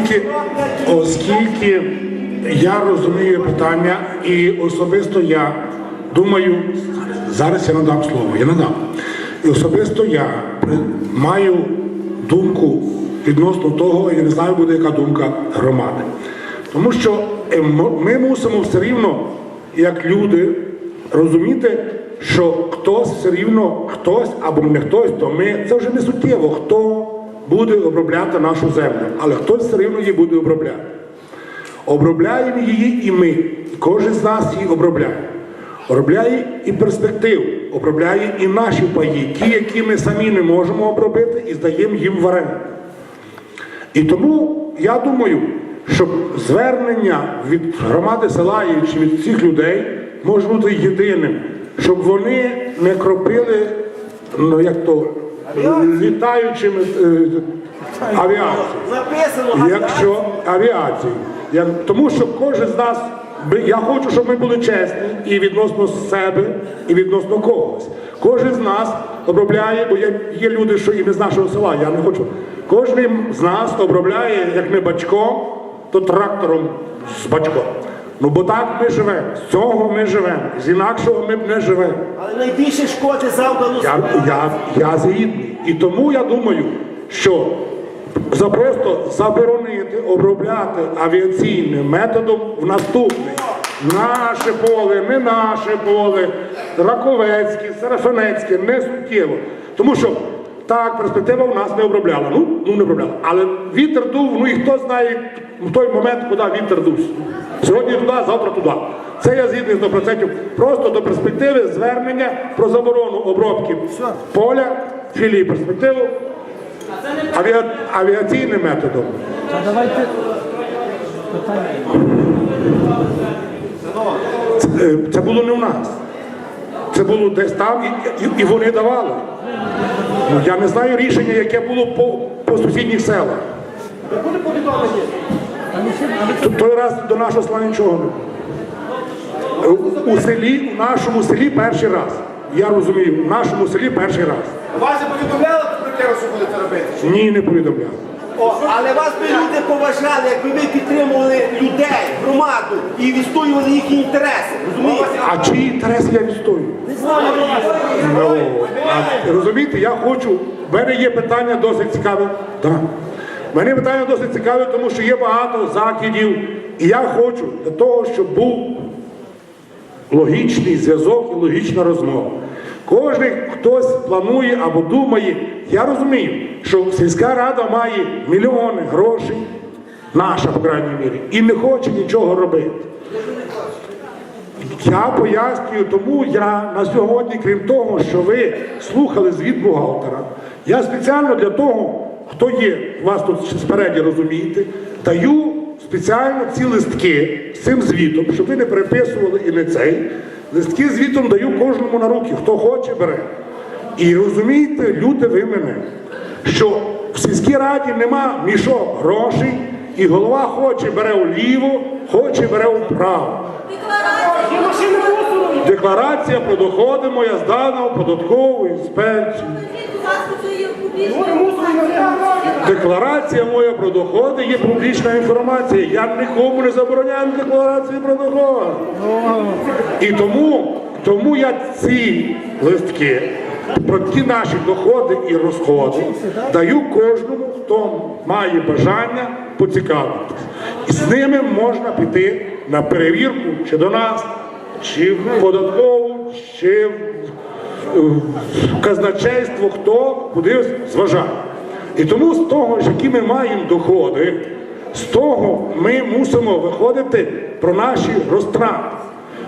Оскільки, оскільки я розумію питання, і особисто я думаю, зараз я надам слово, я надам. І особисто я маю думку відносно того, я не знаю, буде яка думка громади. Тому що е, ми мусимо все рівно, як люди, розуміти, що хтось все рівно, хтось або не хтось, то ми це вже не суттєво, хто буде обробляти нашу землю, але хтось все рівно її буде обробляти. Обробляємо її і ми. Кожен з нас її обробляє. Обробляє і перспектив, обробляє і наші паї, ті, які ми самі не можемо обробити, і здаємо їм в оренду. І тому я думаю, щоб звернення від громади села і від всіх людей може бути єдиним, щоб вони не кропили, ну як то, літаючими е, авіаціями. Написано, Якщо авіацію, я, тому що кожен з нас, я хочу, щоб ми були чесні і відносно себе, і відносно когось. Кожен з нас обробляє, бо є, є люди, що і не з нашого села, я не хочу. Кожен з нас обробляє, як не бачком, то трактором з бачком. Ну бо так ми живемо, з цього ми живемо, з інакшого ми б не живемо. але найбільше шкоди завдано Я, я, я згідний. І тому я думаю, що за просто заборонити обробляти авіаційним методом в наступний. Наше поле, не наше поле, Раковецьке, Сарафанецьке, не суттєво. Тому що так, перспектива у нас не обробляла. Ну, ну не обробляла. Але вітер дув, ну і хто знає в той момент, куди вітер дув. Сьогодні туди, завтра туди. Це я згідний 100%. Просто до перспективи звернення про заборону обробки поля, філії перспективу авіа... авіаційним методом. А давайте. Це, е, це було не у нас. Це було десь там, і, і, і вони давали. Я не знаю рішення, яке було по, по сусідніх селах. Буде повідомлення. Той раз до нашого села нічого не було. Е, У, у селі, у нашому селі перший раз. Я розумію, в нашому селі перший раз. Вас же повідомляли про те, що будете робити? Ні, не повідомляв. О, але вас би люди поважали, якби ви підтримували людей, громаду і відстоювали їхні інтереси. Розумієте? А чиї інтереси я відстоюю? Не знаю. Ну, а, розумієте, я хочу. В мене є питання досить цікаве. Да. В мене питання досить цікаве, тому що є багато закидів. І я хочу для того, щоб був логічний зв'язок і логічна розмова. Кожен хтось планує або думає. Я розумію, що сільська рада має мільйони грошей, наша, по крайній мірі, і не хоче нічого робити. Я пояснюю, тому я на сьогодні, крім того, що ви слухали звіт бухгалтера, я спеціально для того, хто є, вас тут спереді розумієте, даю спеціально ці листки цим звітом, щоб ви не переписували і не цей. Листки звітом даю кожному на руки, хто хоче, бере. І розумієте, люди ви мене, що в сільській раді нема мішок грошей, і голова хоче бере вліво, хоче бере вправо. Декларація про доходи моя здана в податкову інспекцію. Декларація моя про доходи є публічна інформація. Я нікому не забороняю декларації про доходи. І тому, тому я ці листки про ті наші доходи і розходи даю кожному, хто має бажання поцікавитися. І з ними можна піти на перевірку чи до нас, чи в податкову, чи в казначейство, хто куди зважає. І тому з того, які ми маємо доходи, з того ми мусимо виходити про наші розтрати.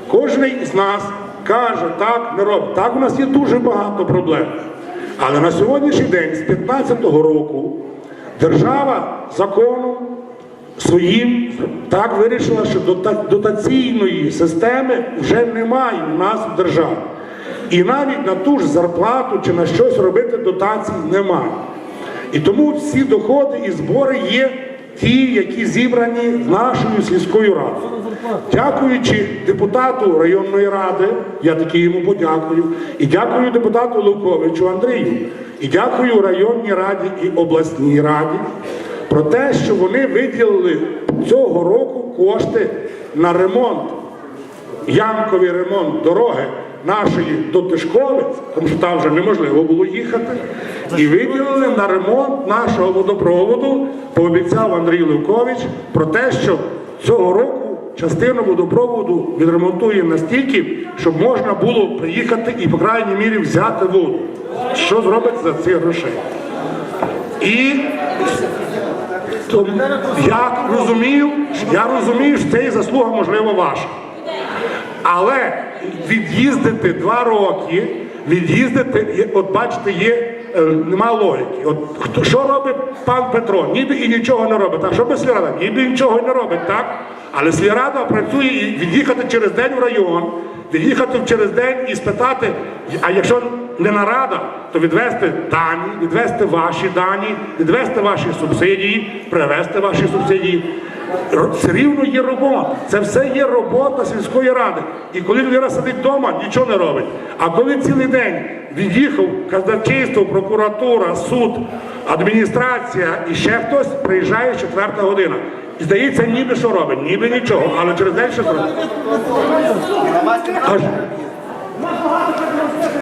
Кожен із нас каже, так не робить. Так у нас є дуже багато проблем. Але на сьогоднішній день, з 15-го року, держава законом своїм так вирішила, що дотаційної системи вже немає у нас в державі. І навіть на ту ж зарплату чи на щось робити дотацій немає. І тому всі доходи і збори є ті, які зібрані нашою сільською радою. Дякуючи депутату районної ради, я таки йому подякую, і дякую депутату Левковичу Андрію, і дякую районній раді і обласній раді, про те, що вони виділили цього року кошти на ремонт, ямковий ремонт дороги нашої до Тишковець, тому що там вже неможливо було їхати, і виділили на ремонт нашого водопроводу, пообіцяв Андрій Левкович про те, що цього року частину водопроводу відремонтує настільки, щоб можна було приїхати і, по крайній мірі, взяти воду. Що зробить за ці грошей? І тому я розумію, я розумію, що це і заслуга, можливо, ваша. Але від'їздити два роки, від'їздити, от бачите, є е, нема логіки. От хто що робить пан Петро? Ніби і нічого не робить. Так що би сільрада? Ніби нічого не робить, так? Але сільрада працює і від'їхати через день в район, від'їхати через день і спитати, а якщо не нарада, то відвести дані, відвести ваші дані, відвести ваші субсидії, привезти ваші субсидії. Все рівно є робота. Це все є робота сільської ради. І коли людина сидить вдома, нічого не робить. А коли цілий день від'їхав казначейство, прокуратура, суд, адміністрація і ще хтось, приїжджає четверта година. І здається, ніби що робить, ніби нічого, але через день щось робить. Аж